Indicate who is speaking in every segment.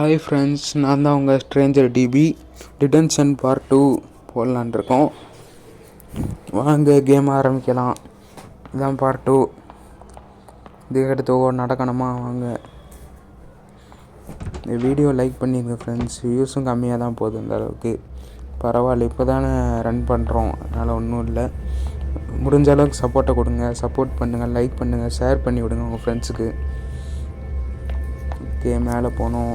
Speaker 1: Hi friends நான் தான் உங்கள் stranger DP detention part two போடலான்ருக்கோம் வாங்க கேம் ஆரம்பிக்கலாம். இதான் பார்ட் டூ இதுக்கடுத்து ஒவ்வொரு நடக்கணுமா? வாங்க. இந்த வீடியோ லைக் பண்ணிடுங்க ஃப்ரெண்ட்ஸ் வியூஸும் கம்மியாக தான் போகுது இந்த அளவுக்கு. பரவாயில்ல இப்போ தானே ரன் பண்ணுறோம் அதனால் ஒன்றும் இல்லை. முடிஞ்ச அளவுக்கு சப்போர்ட்டை கொடுங்க. சப்போர்ட் பண்ணுங்கள் லைக் பண்ணுங்கள் ஷேர் பண்ணி விடுங்க உங்கள் ஃப்ரெண்ட்ஸுக்கு ஓகே மேலே போனோம்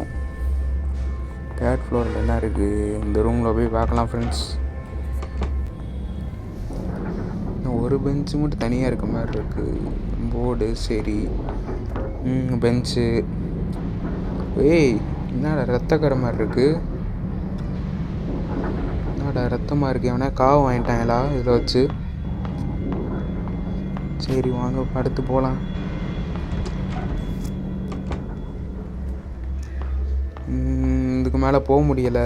Speaker 1: தேர்ட் ஃப்ளோரில் என்ன இருக்குது இந்த ரூமில் போய் பார்க்கலாம் ஃப்ரெண்ட்ஸ் ஒரு பெஞ்சு மட்டும் தனியாக இருக்க மாதிரி இருக்குது போர்டு சரி. பெஞ்சு ஏய் என்னடா ரத்தக்கரை மாதிரி இருக்குது என்னடா ரத்தமாக இருக்கு? எவனா காவு வாங்கிட்டாங்களா? இதில் வச்சு. சரி வாங்க படுத்து போகலாம் ம் மேலே போக முடியலை.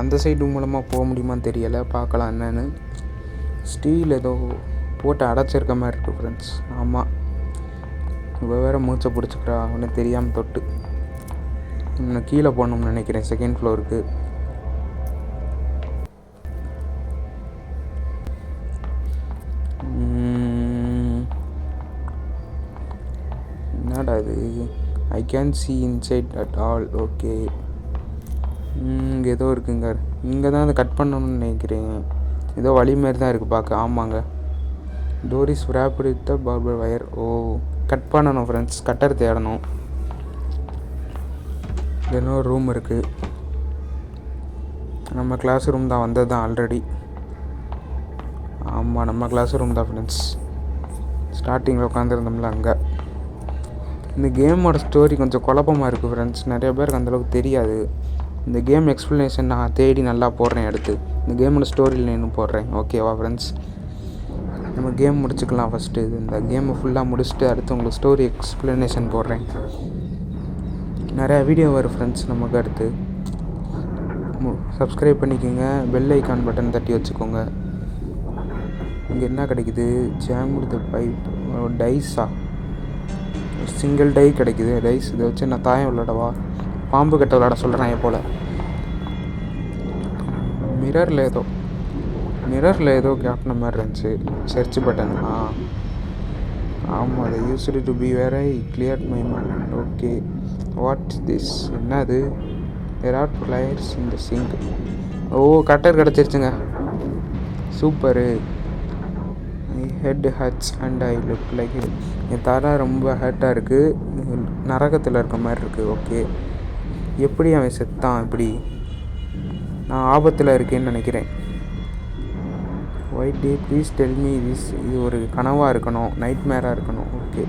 Speaker 1: அந்த சைடு மூலமாக போக முடியுமான்னு தெரியலை. பார்க்கலாம் என்னன்னு. ஸ்டீல் ஏதோ போட்டு அடைச்சிருக்க மாதிரி இருக்குது ஃப்ரெண்ட்ஸ் ஆமாம் இப்போ வேறு மூச்சை பிடிச்சிக்கிறா. அவனு தெரியாமல் தொட்டு. இன்னும் கீழே போகணும்னு நினைக்கிறேன் செகண்ட் ஃப்ளோருக்கு என்னடா இது? I can see inside at all okay இங்கே ஏதோ இருக்குங்க இங்கே தான் அதை கட் பண்ணணும்னு நினைக்கிறேன். ஏதோ வழி மாரி தான் இருக்குது பார்க்க. ஆமாங்க. டோரிஸ் ரேப் with பார்பர் வயர் ஓ கட் பண்ணணும் ஃப்ரெண்ட்ஸ் கட்டர் தேடணும். இன்னொரு ரூம் இருக்குது நம்ம கிளாஸ் ரூம் தான் வந்தது தான் ஆல்ரெடி ஆமாம் நம்ம கிளாஸ் ரூம் தான் ஃப்ரெண்ட்ஸ் ஸ்டார்டிங்கில் உட்காந்துருந்தோம்ல அங்கே. இந்த கேமோட ஸ்டோரி கொஞ்சம் குழப்பமாக இருக்குது ஃப்ரெண்ட்ஸ் நிறைய பேருக்கு அந்தளவுக்கு தெரியாது. இந்த கேம் எக்ஸ்ப்ளனேஷன் நான் தேடி நல்லா போடுறேன் எடுத்து. இந்த கேமோட ஸ்டோரியில் இன்னும் போடுறேன். ஓகேவா ஃப்ரெண்ட்ஸ் நம்ம கேம் முடிச்சுக்கலாம் ஃபஸ்ட்டு இந்த கேமை ஃபுல்லாக முடிச்சுட்டு அடுத்து உங்களுக்கு ஸ்டோரி எக்ஸ்ப்ளனேஷன் போடுறேன். நிறையா வீடியோ வரும் ஃப்ரெண்ட்ஸ் நமக்கு அடுத்து. சப்ஸ்கிரைப் பண்ணிக்கோங்க. பெல் ஐக்கான் பட்டன் தட்டி வச்சுக்கோங்க. இங்கே என்ன கிடைக்குது? ஜாம் த பைப் டைஸா சிங்கிள் டை கிடைக்குது. டைஸ் இதை வச்சு நான் தாயம் விளாடவா பாம்பு கட்ட விளாட சொல்கிறேன் போல். மிரரில் ஏதோ மிரரில் ஏதோ கேட்டின மாதிரி இருந்துச்சு. சர்ச் பட்டன் ஆ. ஆமாம் அதை used to be where I clear my mind okay what this என்னது? தெர் ஆர் பிளேயர்ஸ் இந்த sink O cutter கிடச்சிருச்சுங்க. Super head hurts and I look like என் தலை ரொம்ப ஹர்ட்டாக இருக்குது நரகத்தில் இருக்க மாதிரி இருக்குது ஓகே எப்படி அவன் செத்தான் இப்படி? நான் ஆபத்தில் இருக்கேன்னு நினைக்கிறேன். White day please tell me this இது ஒரு கனவாக இருக்கணும் நைட் மேராக இருக்கணும். ஓகே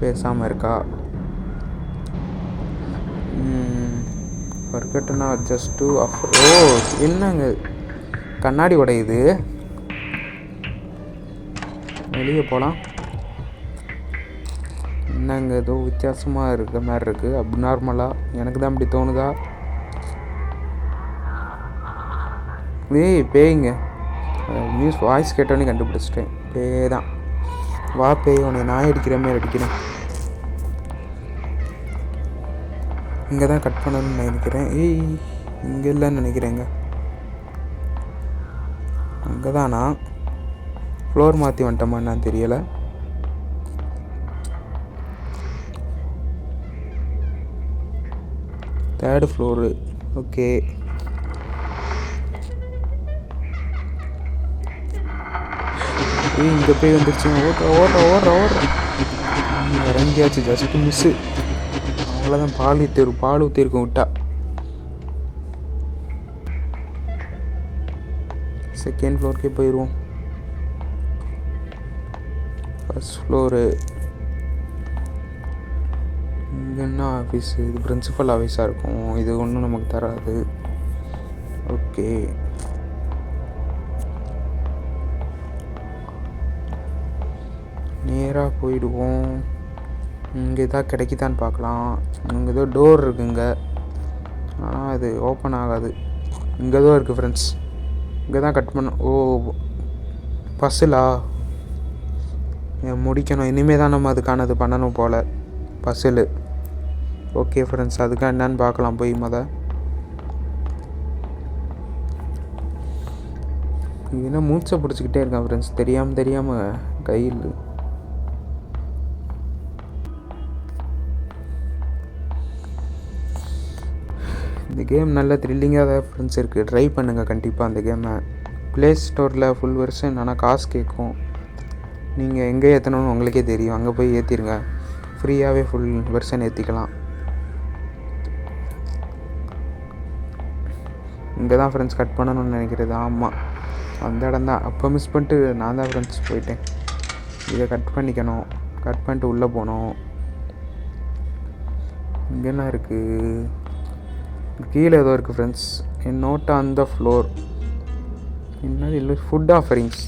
Speaker 1: பேசாமல் இருக்கா? ஃபர்கட்டனா ஜஸ்ட் டு அஃப் ஓ என்னங்க? கண்ணாடி உடையுது வெளியே போகலாம் என்னங்க ஏதோ வித்தியாசமாக இருக்கிற மாதிரி இருக்குது அப்நார்மலாக எனக்கு தான் அப்படி தோணுதா? ஏய் பேய்ங்க. நியூஸ் வாய்ஸ் கேட்டோன்னே கண்டுபிடிச்சிட்டேன். பேய் தான் வா பேய் உன்னை நாய் அடிக்கிற மாதிரி அடிக்கிறேன். இங்கே தான் கட் பண்ணணும்னு நினைக்கிறேன். ஏய் இங்கே இல்லைன்னு நினைக்கிறேங்க. அங்கே தானா ஃப்ளோர் மாற்றி வந்துட்டோமா நான் தெரியலை. தேர்டு ஃப்ளோரு ஓகே ஏய் இங்கே போய் வந்துருச்சுங்க ஓட்ட ஓட்ட ஓடுற ஓடுற. இறங்கியாச்சு ஜஸ்ட்டு மிஸ்ஸு அவ்வளோதான் பால் ஊற்றி பால் ஊற்றிருக்கோம் விட்டா செகண்ட் ஃப்ளோருக்கே போயிடுவோம் ஃபஸ்ட் ஃப்ளோரு ஆஃபீஸு இது பிரின்சிபல் ஆஃபீஸாக இருக்கும். இது ஒன்றும் நமக்கு தராது. ஓகே நேராக போயிடுவோம். இங்கே எதாவது கிடைக்குதான்னு பார்க்கலாம். இங்கே ஏதோ டோர் இருக்குங்க. ஆனால் அது ஓப்பன் ஆகாது. இங்கே தான் இருக்குது ஃப்ரெண்ட்ஸ் இங்கே தான் கட் பண்ண ஓ பஸ்ஸிலா முடிக்கணும். இனிமேல் தான் நம்ம அதுக்கானது பண்ணணும் போல். பஸ்ஸில் ஓகே ஃப்ரெண்ட்ஸ் அதுக்காக என்னன்னு பார்க்கலாம். போய் மொத. என்ன மூச்சை பிடிச்சிக்கிட்டே இருக்கான் ஃப்ரெண்ட்ஸ் தெரியாமல் தெரியாமல் கையில். இந்த கேம் நல்ல த்ரில்லிங்காக தான் ஃப்ரெண்ட்ஸ் இருக்குது ட்ரை பண்ணுங்கள் கண்டிப்பாக அந்த கேமை ப்ளே ஸ்டோரில் ஃபுல் வெர்ஷன் ஆனால் காசு கேட்கும். நீங்கள் எங்கே ஏற்றணும்னு உங்களுக்கே தெரியும். அங்கே போய் ஏற்றிடுங்க ஃப்ரீயாகவே ஃபுல் வெர்ஷன் ஏற்றிக்கலாம் இங்கே தான் ஃப்ரெண்ட்ஸ் கட் பண்ணணும்னு நினைக்கிறது. ஆமாம் அந்த இடம் தான். அப்போ மிஸ் பண்ணிட்டு நான் தான் ஃப்ரெண்ட்ஸ் போயிட்டேன். இதை கட் பண்ணிக்கணும். கட் பண்ணிட்டு உள்ளே போனோம். இங்கே என்ன இருக்குது கீழே ஏதோ இருக்குது friends N note on the floor என்னது இல்லை food offerings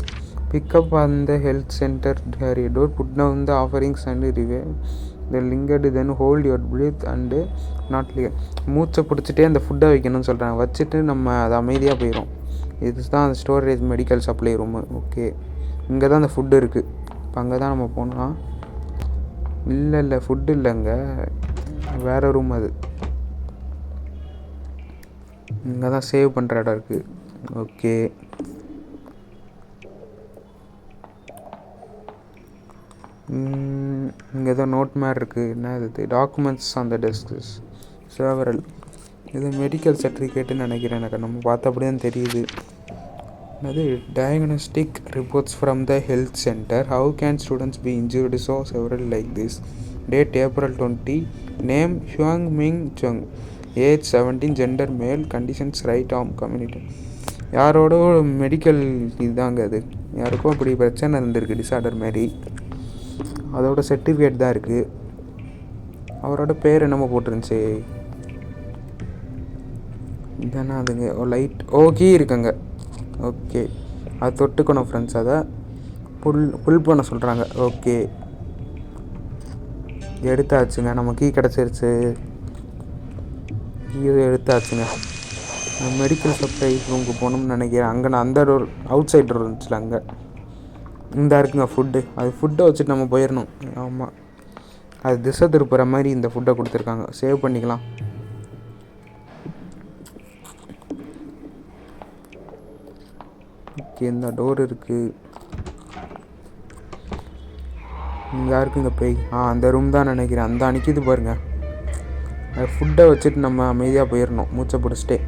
Speaker 1: pick up on the health centre hairy door put down the offerings and reveal the linked then hold your breath and not liquor மூச்சை பிடிச்சிட்டே அந்த ஃபுட்டை வைக்கணும்னு சொல்கிறாங்க வச்சுட்டு நம்ம அது அமைதியாக போயிடும் இதுதான் அந்த storage medical supply room okay இங்கே தான் அந்த ஃபுட்டு இருக்குது இப்போ அங்கே தான் நம்ம போனோம் இல்லை இல்லை ஃபுட்டு இல்லைங்க வேறு ரூம் அது. இங்கே தான் சேவ் பண்ணுற இடம் இருக்குது ஓகே இங்கே ஏதோ நோட் மாதிரி இருக்குது என்ன இது? Documents on the desk several இது மெடிக்கல் சர்டிஃபிகேட்டுன்னு நினைக்கிறேன் எனக்கு. நம்ம பார்த்தபடி தான் தெரியுது. அது diagnostic reports from the health centre how can students be injured so several like this date April twenty name Huang Ming Chong age seventeen gender male conditions right arm community யாரோட medical இதுதாங்க அது. யாருக்கும் அப்படி பிரச்சனை இருந்திருக்கு disorder மாரி அதோட certificate தான் இருக்குது அவரோட பேர் என்னமோ போட்டிருந்துச்சு. தானே அதுங்க? ஓ லைட் ஓ கீ இருக்குங்க. ஓகே அது தொட்டுக்கணும் ஃப்ரெண்ட்ஸ் அதை புல் புல் பண்ண சொல்கிறாங்க ஓகே எடுத்தாச்சுங்க. நம்ம கீ கிடச்சிருச்சு. கீ எடுத்தாச்சுங்க. மெடிக்கல் சப்ளை ரூமுக்கு போகணும்னு நினைக்கிறேன். அங்கே நான் அந்த டோர் அவுட் சைட் டோர் இருந்துச்சுல அங்கே. இந்த இருக்குங்க ஃபுட்டு அது ஃபுட்டை வச்சுட்டு நம்ம போயிடணும் ஆமாம் அது திசை திருப்புற மாதிரி இந்த ஃபுட்டை கொடுத்துருக்காங்க. சேவ் பண்ணிக்கலாம். ஓகே இந்த டோர் இருக்குது இங்கே இருக்குங்க பேய். ஆ அந்த ரூம் தான் நினைக்கிறேன். அந்த அன்னைக்கு பாருங்க. ஃபுட்டை வச்சுட்டு நம்ம அமைதியாக போயிடணும் மூச்சை பிடிச்சிட்டே.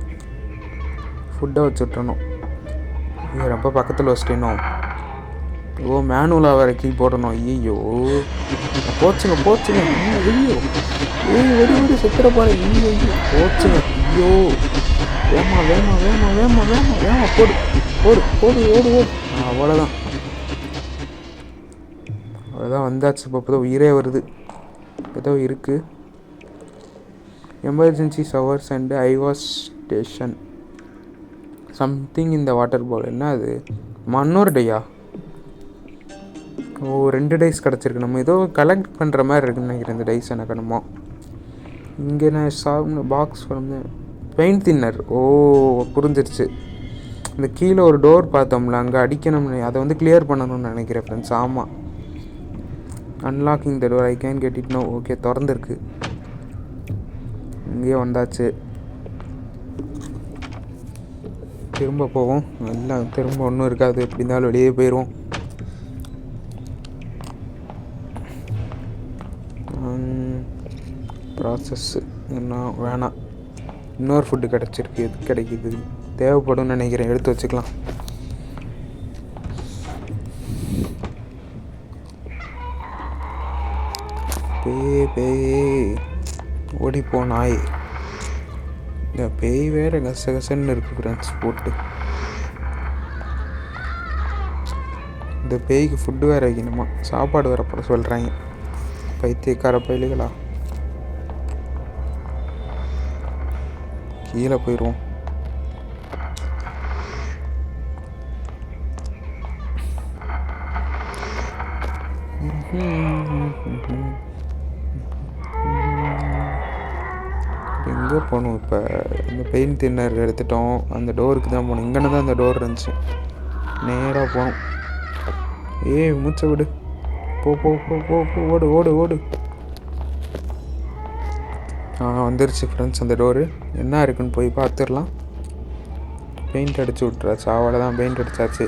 Speaker 1: ஃபுட்டை வச்சு விட்டுறணும் இது ரொம்ப பக்கத்தில் வச்சிட்டேனோ? ஓ மேனுவலாக வேறு கீ போடணும். ஐயோ போச்சுங்க போச்சுங்க. ஐயோ ஏய் வெடி வெடி சுத்துற பாரு. ஐயோ போச்சுங்க. ஐயோ. வேமா வேமா வேமா வேமா வேமா வேமா. போடு போடு போடு ஓடு ஓடு. அவ்வளோதான் அவ்வளோதான் வந்தாச்சு. இப்போ இப்போ உயிரே வருது. ஏதோ இருக்குது emergency showers and eyewash station something இந்த வாட்டர் பால் என்ன அது? மன்னூர் ஓ ரெண்டு டைஸ் கிடச்சிருக்கு. நம்ம ஏதோ கலெக்ட் பண்ணுற மாதிரி இருக்குன்னு நினைக்கிறேன். இந்த டைஸ் எனக்கு என்னமோ. இங்கே நான் சாப்பிட்ன பாக்ஸ் வந்து பெயிண்ட் தின்னர் ஓ புரிஞ்சிருச்சு. இந்த கீழே ஒரு டோர் பார்த்தோம்ல அங்கே அடிக்கணும்னு. அதை வந்து கிளியர் பண்ணணும்னு நினைக்கிறேன் ஃப்ரெண்ட்ஸ் ஆமாம் unlocking the door I can get it no okay திறந்துருக்கு. இங்கேயே வந்தாச்சு. திரும்ப போவோம். எல்லாம் திரும்ப ஒன்றும் இருக்காது. எப்படி இருந்தாலும் வெளியே போயிடுவோம் ப்ராசஸ்ஸு இன்னும் வேணாம் இன்னொரு ஃபுட்டு கிடச்சிருக்கு எது கிடைக்குது? தேவைப்படும்னு நினைக்கிறேன். எடுத்து வச்சுக்கலாம். பேய் பேய். ஓடிப்போ நாய். இந்த பேய் வேற கச கசன்னு இருக்கு ஃப்ரெண்ட்ஸ் போட்டு. இந்த பேய்க்கு ஃபுட்டு வேற வைக்கணுமா? சாப்பாடு வேறு போட சொல்கிறாங்க பைத்தியக்கார பயிலுகளா? கீழே போயிடுவோம். எங்கே போகணும் இப்போ? இந்த பெயின் தின்னர் எடுத்துட்டோம். அந்த டோருக்கு தான் போகணும். இங்கேன்னு தான் அந்த டோர் இருந்துச்சு. நேராக போகணும். ஏய் மூச்சை விடு. போ போ போ போ ஓடு ஓடு ஓடு. வந்துருச்சு ஃப்ரெண்ட்ஸ் அந்த டோரு என்ன இருக்குன்னு போய் பார்த்துடலாம் பெயிண்ட் அடிச்சு விட்றாச்சு அவ்வளோதான் பெயிண்ட் அடிச்சாச்சு.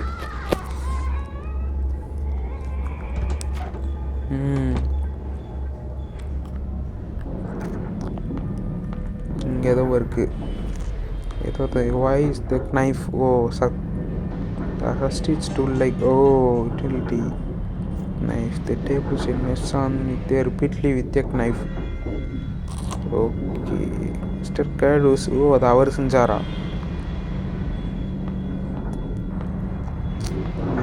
Speaker 1: இங்கே ஏதோ இருக்குது ஏதோ why is the knife oh such stitch tool like oh utility knife the tables should on with with there with with a okay. Mister கேடூஸ் ஓ அது அவர் செஞ்சாரா?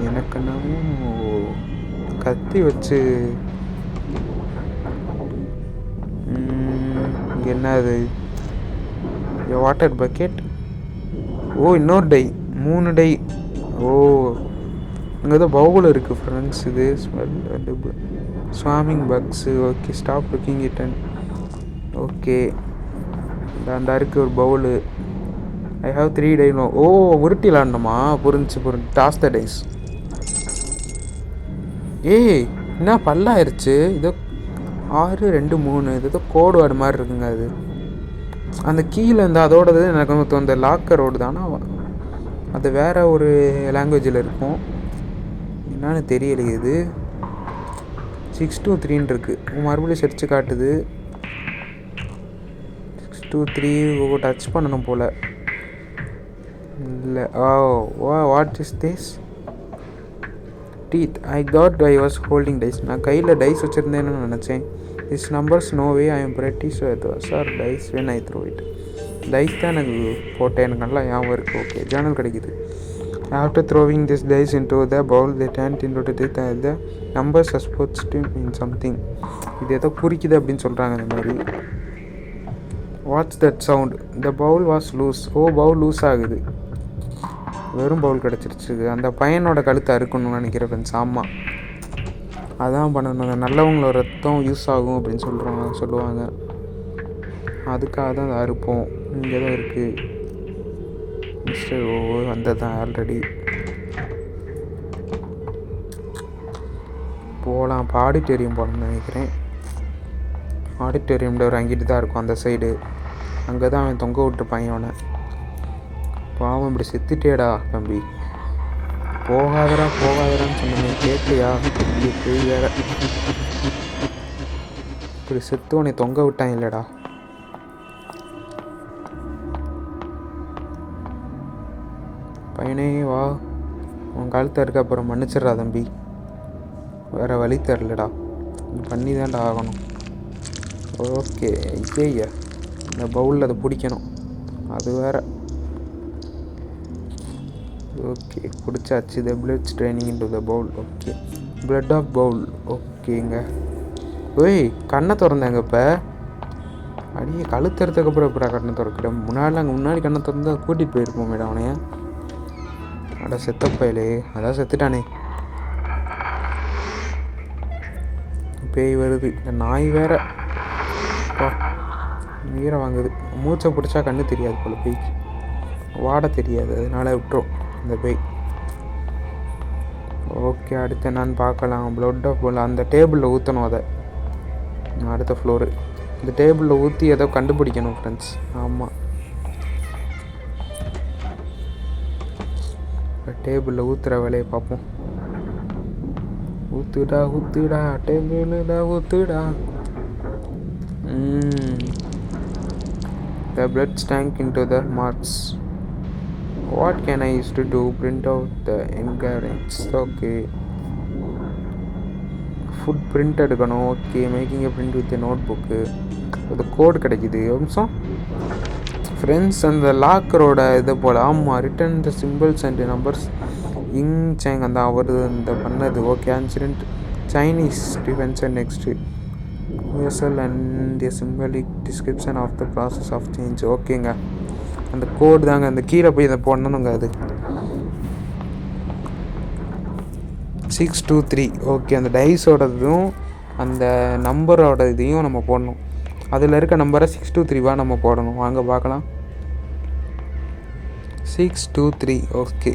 Speaker 1: எனக்கு என்னமோ கத்தி வச்சு. என்ன அது வாட்டர் பக்கெட் ஓ இன்னொரு டை மூணு டை. ஓ இங்கே தான் பவுல் இருக்குது ஃப்ரெண்ட்ஸ் இது smell swarming bugs okay stop looking it and okay. அந்த இருக்குது ஒரு bowl. I have three dino oh உருட்டி விளாண்டோமா புரிஞ்சு புரிஞ்சு டாஸ் த டைஸ் ஏய் என்ன பல்லாயிருச்சு? இதோ ஆறு ரெண்டு மூணு. இது ஏதோ கோடு வார்டு மாதிரி இருக்குங்க அது. அந்த கீழே இந்த அதோடது எனக்கு வந்து அந்த லாக்கரோடு தானே? அது வேறு ஒரு லாங்குவேஜில் இருக்கும். என்னன்னு தெரியலையே இது. சிக்ஸ் டூ த்ரீன்னு இருக்குது மறுபடியும் செர்ச்சு காட்டுது. டூ த்ரீ டச் பண்ணணும் போல். இல்லை ஓ வா what is this teeth I thought I was holding dice நான் கையில் டைஸ் வச்சுருந்தேன்னு நினச்சேன். Is numbers no way I am pretty sure dice when I throw it dice தான் எனக்கு போட்டேன். எனக்கு நல்லா ஞாபகம் இருக்குது ஓகே ஜேர்னல் கிடைக்குது. After throwing this dice into the bowl the tend into the the numbers supports team mean something இது ஏதோ குறிக்குது அப்படின்னு சொல்கிறாங்க இந்த மாதிரி. Watch that sound the bowl was loose oh bowl loose ஆகுது. வெறும் பவுல் கிடச்சிருச்சு அந்த பையனோட கழுத்தை அறுக்கணும்னு நினைக்கிறேன் ஃப்ரெண்ட்ஸ் ஆமாம் அதான் பண்ணணும். அந்த நல்லவங்களோட ரத்தம் யூஸ் ஆகும் அப்படின்னு சொல்கிறாங்க சொல்லுவாங்க. அதுக்காக தான் அதை அறுப்போம். இங்கே தான் இருக்குது மிஸ்டர் ஓ வந்ததான் ஆல்ரெடி போகலாம் இப்போ ஆடிட்டோரியம் போகலாம்னு நினைக்கிறேன். ஆடிட்டோரியம் ஒரு அங்கிட்டு தான் இருக்கும் அந்த சைடு அங்கே தான் அவன் தொங்க விட்டுருப்பான் அவனை. பாவம் இப்படி செத்துட்டேடா தம்பி. போகாதடா போகாதரான்னு சொன்னேன். கேட்கலையா? இப்படி வேற. இப்படி செத்து உன்னை தொங்க விட்டான் இல்லைடா. பையனே வா. உன் கழுத்தை இருக்க அப்புறம் மன்னிச்சிடுறா தம்பி. வேற வழி தெரிலடா பண்ணி தான்டா ஆகணும். ஓகே ஐயா இந்த பவுலில் அதை பிடிக்கணும். அது வேற. ஓகே பிடிச்சாச்சு. The bloods draining into the bowl okay. Blood of bowl ஓகேங்க. ஓய் கண்ணை திறந்தாங்க இப்போ. அடியே கழுத்துறதுக்கு அப்புறம் எப்படா கண்ணை திறக்கிறேன் முன்னாடி அங்கே முன்னாடி கண்ணை திறந்தா கூட்டிகிட்டு போயிருப்போம் மேடம் அவனே அட செத்த பயலே. அதான் செத்துட்டானே. பேய் வருது. இந்த நாய் வேற. உயிரை வாங்குது. மூச்சை பிடிச்சா கண்ணு தெரியாது போல பேய்க்கு வாட தெரியாது. அதனால விட்டுரும் அந்த பேய். ஓகே அடுத்து என்னன்னு பார்க்கலாம். ப்ளட் ஆஃப் போல் அந்த டேபிளில் ஊற்றணும் அதை. அடுத்த ஃப்ளோரு இந்த டேபிளில் ஊற்றி ஏதோ கண்டுபிடிக்கணும் ஃப்ரெண்ட்ஸ் ஆமாம் டேபிளில் ஊற்றுற வேலையை பார்ப்போம். ஊத்துடா ஊத்துடா. டேபிளில் ஊத்துடா. The blood stank into the marks. What can i use to do? Print out the engravings. okay. Footprint எடுக்கணும். Okay making a print with notebook அது கோட் கிடைக்குது. அம்சம் ஃப்ரெண்ட்ஸ் அந்த லாக்கரோட இது போல். ஆமாம் written the symbols and numbers Ying Cheng அந்த அவர் இந்த பண்ணது. Okay ancient Chinese defence and next USL and the symbolic description of the process of change ஓகேங்க அந்த கோடு தாங்க அந்த கீழே போய் இதை போடணுங்க அது. சிக்ஸ் டூ த்ரீ ஓகே அந்த டைஸோடதும் அந்த நம்பரோட இதையும் நம்ம போடணும். அதில் இருக்க நம்பரை சிக்ஸ் டூ த்ரீவாக நம்ம போடணும். வாங்க பார்க்கலாம். சிக்ஸ் டூ த்ரீ ஓகே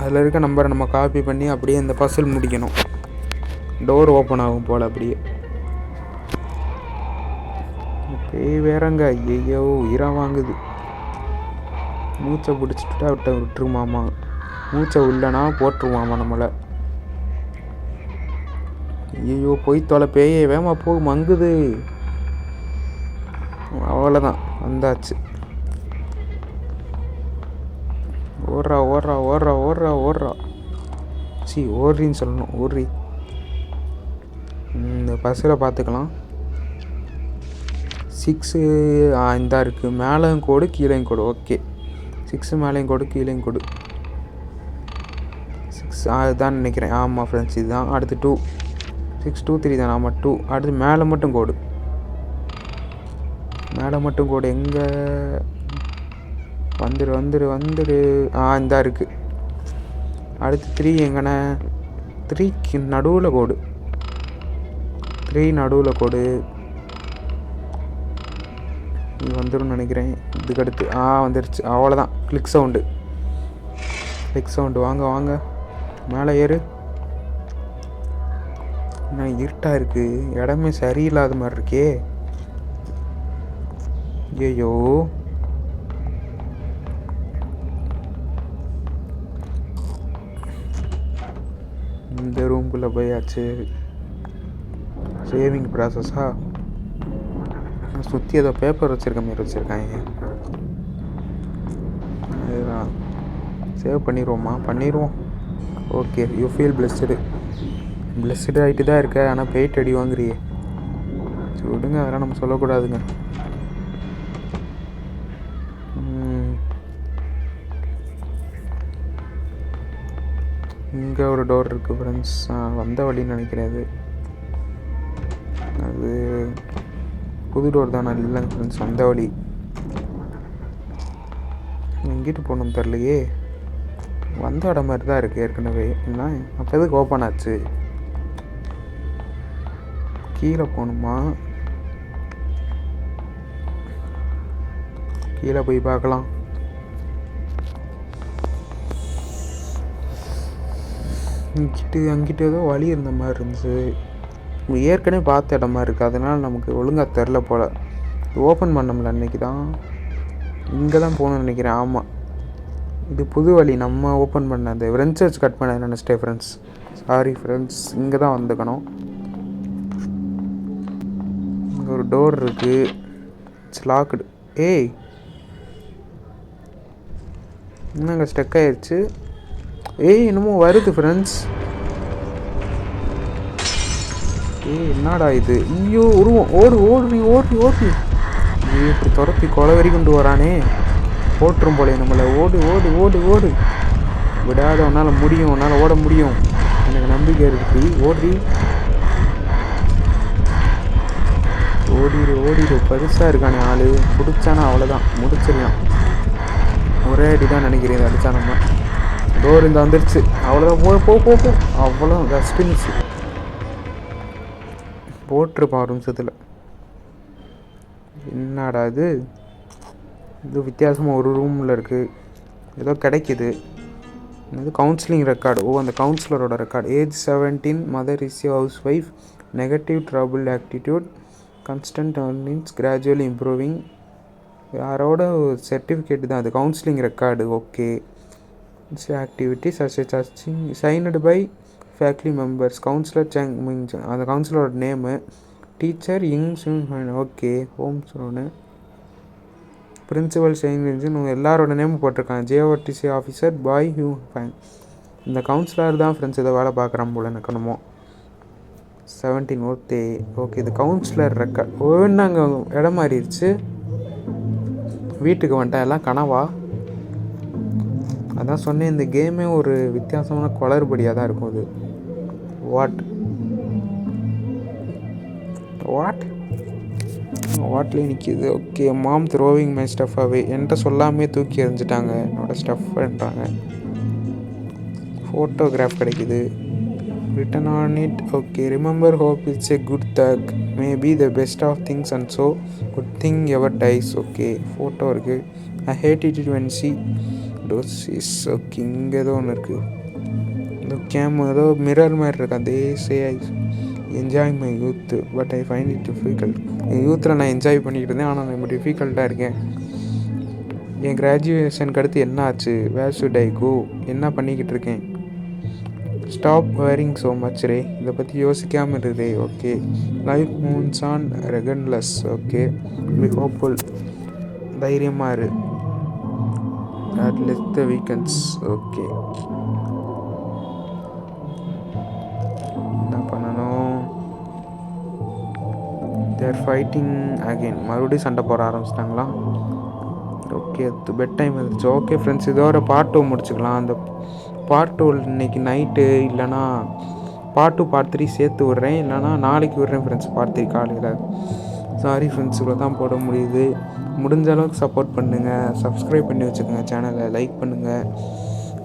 Speaker 1: அதில் இருக்க நம்பரை நம்ம காப்பி பண்ணி அப்படியே இந்த பசில் முடிக்கணும். டோர் ஓப்பன் ஆகும் போல் அப்படியே. பேய் வேறங்க ஐயோ உயிரா வாங்குது. மூச்சை பிடிச்சிட்டு விட்ட விட்டுருமாமா. மூச்சை உள்ளனா போட்டுருவாமா நம்மளை. ஐயோ போய் தொலை பேயே வேமா போ மங்குது. அவ்வளோதான் வந்தாச்சு. ஓடுறா ஓடுறா ஓடுறா ஓடுறா ஓடுறா. சி ஓடுறின்னு சொல்லணும் ஓடுறி. இந்த பஸ்ஸில் பார்த்துக்கலாம். சிக்ஸு இந்தா இருக்குது மேலேயும் கோடு கீழேயும் கோடு. ஓகே சிக்ஸு மேலேயும் கோடு கீழேயும் கோடு. சிக்ஸ் அதுதான் நினைக்கிறேன். ஆமாம் ஃப்ரெண்ட்ஸ் இதுதான். அடுத்து டூ சிக்ஸ் டூ த்ரீ தான்? ஆமாம் டூ அடுத்து மேலே மட்டும் கோடு. மேலே மட்டும் கோடு. எங்கே? வந்துரு வந்துரு வந்துரு. ஆ இந்தா இருக்குது அடுத்து த்ரீ எங்கண்ணே? த்ரீக்கு நடுவில் கோடு. த்ரீ நடுவில் கோடு. இது வந்துடும் நினைக்கிறேன். இதுக்கடுத்து ஆ வந்துருச்சு. அவ்வளோதான் கிளிக் சவுண்டு கிளிக் சவுண்டு வாங்க வாங்க. மேலே ஏறு. என்ன இருட்டாக இருக்குது இடமே சரியில்லாத மாதிரி இருக்கே. ஐயோ இந்த ரூம்குள்ளே போயாச்சு. சேவிங் ப்ராசஸா சுற்றி ஏதோ பேப்பர் வச்சுருக்க மாதிரி வச்சுருக்காங்க. அதுதான் சேவ் பண்ணிடுவோமா பண்ணிடுவோம் okay you feel blessed blessed ஆகிட்டு தான் இருக்க ஆனால் பெயிட் அடி வாங்குறியே. விடுங்க அதெல்லாம் நம்ம சொல்லக்கூடாதுங்க. இங்கே ஒரு டோர் இருக்குது ஃப்ரெண்ட்ஸ் வந்த வழின்னு நினைக்கிறேன் அது. அது புது டோர் தான் நான் இல்லைங்க ஃப்ரெண்ட்ஸ் அந்த வழி எங்கிட்டு போகணும் தெரிலையே வந்த இடம் மாதிரி தான் இருக்குது ஏற்கனவே. என்ன? அப்போ எதுக்கு ஓப்பன் ஆச்சு? கீழே போகணுமா? கீழே போய் பார்க்கலாம். இங்கிட்டு அங்கிட்டு ஏதோ வழி இருந்த மாதிரி இருந்துச்சு. ஏற்கனவே பார்த்த இடமா இருக்குது அதனால் நமக்கு ஒழுங்காக தெரில போல். ஓப்பன் பண்ணோம்ல அன்னைக்கு தான். இங்கே தான் போகணும்னு நினைக்கிறேன். ஆமாம் இது புது வழி. நம்ம ஓப்பன் பண்ண அந்த ஃப்ரெண்ட்ஸ் கட் பண்ண நினச்சிட்டேன் ஃப்ரெண்ட்ஸ் சாரி ஃப்ரெண்ட்ஸ் இங்கே தான் வந்துக்கணும். இங்கே ஒரு டோர் இருக்குது இட்ஸ் லாக்டு ஏய். அங்கே ஸ்டெக் ஆயிடுச்சு ஏய் என்னமோ வருது ஃப்ரெண்ட்ஸ் ஏய் என்னடா இது? ஐயோ உருவம். ஓடு ஓடு ஓடு ஓடு. இப்படி துரத்தி கொலை வரி கொண்டு வரானே. போட்டுரும் போலே நம்மளை. ஓடு ஓடு ஓடு ஓடு. விடாத உன்னால் முடியும். உன்னால் ஓட முடியும். எனக்கு நம்பிக்கை இருக்கு. ஓடி. ஓடிடு ஓடிடு பெருசாக இருக்கானே ஆள். பிடிச்சானா அவ்வளோதான் முடிச்சிடலாம். ஒரே அடி தான் நினைக்கிறேன் அடித்தா நம்ம. டோர் இந்த வந்துருச்சு. அவ்வளோதான் போ போ போ போ. அவ்வளோ டஸ்ட்பின்ஸ் போட்டிருப்பான் ஒரு நிமிஷத்தில் என்னடா இது? இது வித்தியாசமாக ஒரு ரூமில் இருக்குது ஏதோ கிடைக்கிது. இது கவுன்சிலிங் ரெக்கார்டு ஓ அந்த கவுன்சிலரோட record age seventeen mother is housewife negative trouble attitude constant means gradually improving யாரோட சர்டிஃபிகேட் தான் அது? Counselling record okay activities as searching signed by faculty members counsellor Cheng Ming அந்த கவுன்சிலரோட name teacher Ying okay home சோனு principal சேஞ்சின்னு எல்லாரோட நேமும் போட்டிருக்காங்க. ஜேஓடிசி ஆஃபீஸர் பாய் ஹியூ ஃபேன் இந்த கவுன்சிலர் தான் ஃப்ரெண்ட்ஸ் இதை வேலை பார்க்குறான் போல நிற்கணுமோ செவன்டீன் ஓகே ஓகே இது கவுன்சிலர் ரெக்கார்ட் ஒவ்வொன்றாங்க இடம் மாறிடுச்சு. வீட்டுக்கு வந்துட்டேன் எல்லாம் கனவா? அதான் சொன்னேன் இந்த கேமே ஒரு வித்தியாசமான குளறுபடியாக தான் இருக்கும் இது வாட் வாட் வாட்லேயே நிற்கிது okay mom throwing my stuff away என்கிட்ட சொல்லாமே தூக்கி எறிஞ்சிட்டாங்க. என்னோடய ஸ்டஃப்ன்றாங்க ஃபோட்டோகிராஃப் கிடைக்குது. Written on it okay remember hope it's a good thug may be the best of things and so good thing ever dice okay photo இருக்குது I hate it it when she does is okay இங்கே ஏதோ ஒன்று இருக்குது camera game ஏதோ mirror மாதிரி இருக்கு. அதே say I enjoy my youth but I find it difficult என் யூத்தில் நான் என்ஜாய் பண்ணிக்கிட்டு இருந்தேன். ஆனால் நான் இப்போ டிஃபிகல்ட்டாக இருக்கேன். என் கிராஜுவேஷனுக்கு அடுத்து என்ன ஆச்சு? வேர் ஷுட் ஐ கோ என்ன பண்ணிக்கிட்டு இருக்கேன்? ஸ்டாப் வேரிங் ஸோ மச் ரே. இதை பற்றி யோசிக்காமல் இருதே okay life moves on regardless okay be hopeful தைரியமாக இரு. At least the weekends okay they're fighting again மறுபடியும் சண்டை போட ஆரம்பிச்சிட்டாங்களா? ஓகே அது பெட் டைம் வந்துச்சு. ஓகே ஃப்ரெண்ட்ஸ் இதோட பார்ட் டூ முடிச்சுக்கலாம். அந்த பார்ட் டூ இன்னைக்கு நைட்டு இல்லைனா பார்ட் டூ பார்ட் த்ரீ சேர்த்து விட்றேன். இல்லைனா நாளைக்கு விட்றேன் ஃப்ரெண்ட்ஸ் பார்ட் த்ரீ காலையில். சாரி ஃப்ரெண்ட்ஸ் இவ்வளோ தான் போட முடியுது. முடிஞ்ச அளவுக்கு சப்போர்ட் பண்ணுங்கள் சப்ஸ்கிரைப் பண்ணி வச்சுக்கோங்க சேனலை லைக் பண்ணுங்கள்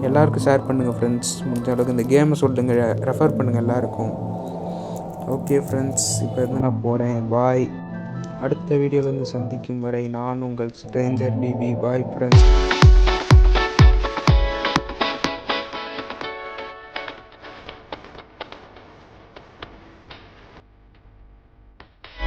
Speaker 1: எல்லாருக்கும் ஷேர் பண்ணுங்கள் ஃப்ரெண்ட்ஸ் முடிஞ்ச அளவுக்கு இந்த கேமை சொல்லுங்கள் ரெஃபர் பண்ணுங்கள் எல்லாருக்கும். ஓகே ஃப்ரெண்ட்ஸ் இப்போ இருந்து நான் போகிறேன் பாய் அடுத்த வீடியோவில் இருந்து சந்திக்கும் வரை நான் உங்கள் ஸ்ட்ரேஞ்சர் பிபி பாய் ஃப்ரெண்ட்ஸ்